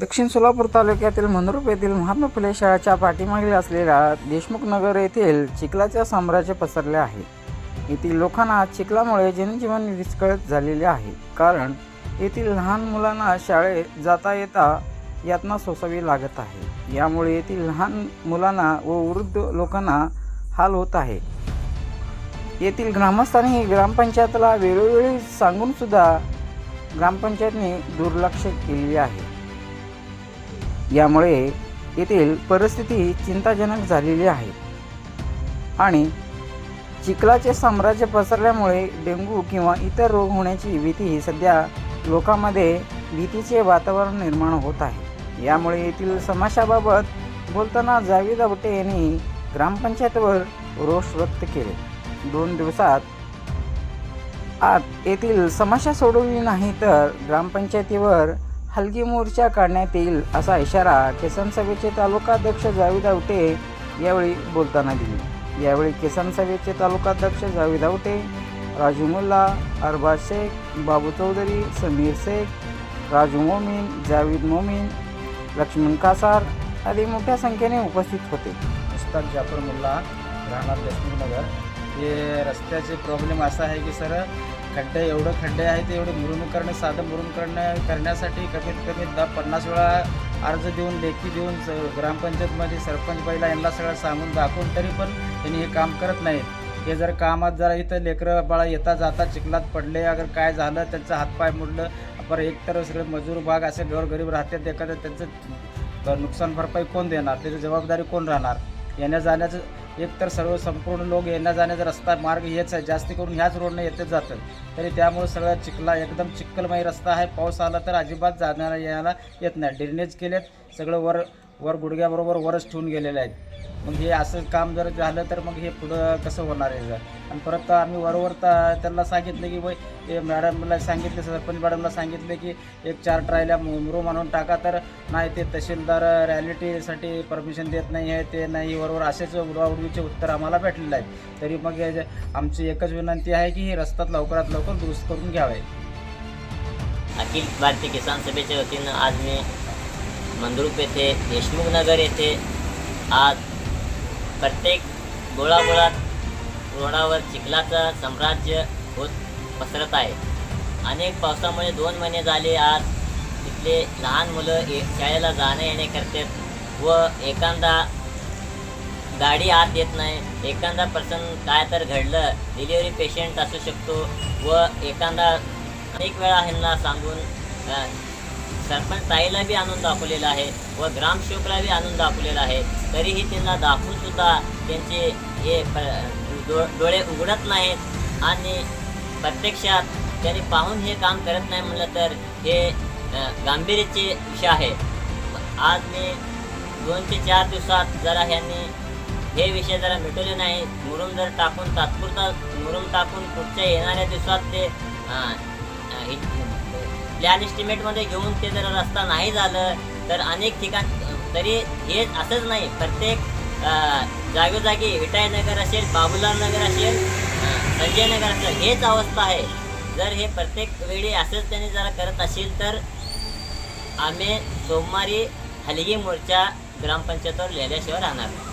दक्षिण सोलापूर तालुक्यातील मनरूप येथील महात्मा फुले शाळेच्या पाठीमागे असलेल्या देशमुख नगर येथील चिखलाचे साम्राज्य पसरले आहे. येथील लोकांना चिखलामुळे जनजीवन विस्कळीत झालेले आहे. कारण येथील लहान मुलांना शाळेत जाता येता यातना सोसावी लागत आहे. यामुळे येथील लहान मुलांना व वृद्ध लोकांना हाल होत आहे. येथील ग्रामस्थांनी ग्रामपंचायतला वेळोवेळी सांगून सुद्धा ग्रामपंचायतने दुर्लक्ष केलेले आहे. यामुळे येथील परिस्थिती चिंताजनक झालेली आहे. आणि चिखलाचे साम्राज्य पसरल्यामुळे डेंग्यू किंवा इतर रोग होण्याची भीती सध्या लोकांमध्ये भीतीचे वातावरण निर्माण होत आहे. यामुळे येथील समस्याबाबत बोलताना जावेद आवटे यांनी ग्रामपंचायतवर रोष व्यक्त केले. दोन दिवसात आत येथील समस्या सोडवली नाही तर ग्रामपंचायतीवर हलगी मोर्चा काढण्यात येईल असा इशारा किसान सभेचे तालुकाध्यक्ष जावेद आवटे यावेळी बोलताना दिली. यावेळी किसान सभेचे तालुकाध्यक्ष जावेद आवटे राजू मुल्ला अरबाज शेख बाबू चौधरी समीर शेख राजू मोमीन जावेद मोमीन लक्ष्मण कासार आदी मोठ्या संख्येने उपस्थित होते. उस्ताद जाफर मुल्ला राहणार लक्ष्मीनगर हे रस्त्याचे प्रॉब्लेम असा आहे की सर खड्डे एवढं खड्डे आहे ते एवढं मुरुम करणे साधं मुरुम करणं करण्यासाठी कमीत कमी दहा पन्नास वेळा अर्ज देऊन लेखी देऊन स ग्रामपंचायतमध्ये सरपंच पहिला यांना सगळं सांगून दाखवून तरी पण त्यांनी हे काम करत नाहीत. हे जर कामात जरा इथं लेकरं बाळा येता जाता चिखलात पडले अगर काय झालं त्यांचं हातपाय मोडलं पर एक तर सगळे मजूर भाग असे गोरगरीब राहतात एखादं त्यांचं नुकसान भरपाई कोण देणार? त्याची जबाबदारी कोण राहणार? येण्या जाण्याचं एक तर सर्व संपूर्ण लोक येण्या जाण्याचा रस्ता मार्ग हेच आहे. जास्ती करून ह्याच रोडने येतच जातात तरी त्यामुळे सगळं चिखला एकदम चिखलमय रस्ता आहे. पाऊस आला तर अजिबात जाण्याला यायला येत नाही. ड्रेनेज केलेत. सगळं वर वर गुडघ्याबरोबर वरच ठेवून गेलेले आहेत. मग हे असं काम जर झालं तर मग हे पुढं कसं होणार आहे? आणि परत आम्ही वरवर तर त्यांना सांगितलं की बाई ते मॅडमला सांगितले सरपंच मॅडमला सांगितले की एक चार ट्रायला मुरुम आणून टाका तर नाही ते तहसीलदार रॅलिटीसाठी परमिशन देत नाही आहे ते नाही वरोवर असेच उडवाउडवीचे उत्तर आम्हाला भेटलेलं आहे तरी मग आमची एकच विनंती आहे की हे रस्त्यात लवकरात लवकर दुरुस्त करून घ्यावे. अखिल भारतीय किसान सभेच्या वतीनं आज मी मंद्रुप येथे देशमुख नगर येथे आज प्रत्येक गोळागोळात रोडावर चिखलाचं साम्राज्य होत पसरत आहे. अनेक पावसामुळे दोन महिने झाले आज तिथले लहान मुलं ए शाळेला जाणे येणे करतात व एखादा गाडी आत येत नाही. एखादा प्रसंग काय तर घडलं डिलिव्हरी पेशंट असू शकतो व एखादा अनेक वेळा ह्यांना सांगून सरपंच ताईला बी आणून दाखवलेलं आहे व ग्रामसेवकला बी आणून दाखवलेलं आहे. तरीही त्यांना दाखवून सुद्धा त्यांचे हे प- डो डोळे उघडत नाहीत आणि प्रत्यक्षात त्यांनी पाहून हे काम करत नाही म्हणलं तर हे गांभीर्याचे विषय आहे. आज मी दोन ते चार दिवसात जरा ह्यांनी हे विषय जरा मिटवले नाही. मुरुम जर टाकून तात्पुरता मुरुम टाकून पुढच्या येणाऱ्या दिवसात ते प्लॅन इस्टिमेटमध्ये घेऊन ते जर रस्ता नाही झालं तर अनेक ठिकाण तरी हे असंच नाही. प्रत्येक जागोजागी विटाय नगर असेल बाबुलाल नगर असेल संजय नगर असेल हेच अवस्था आहे जर हे प्रत्येक वेळी असंच त्यांनी जरा करत असेल तर आम्ही सोमवारी हलगी मोर्चा ग्रामपंचायतवर लिहिल्याशिवाय राहणार नाही.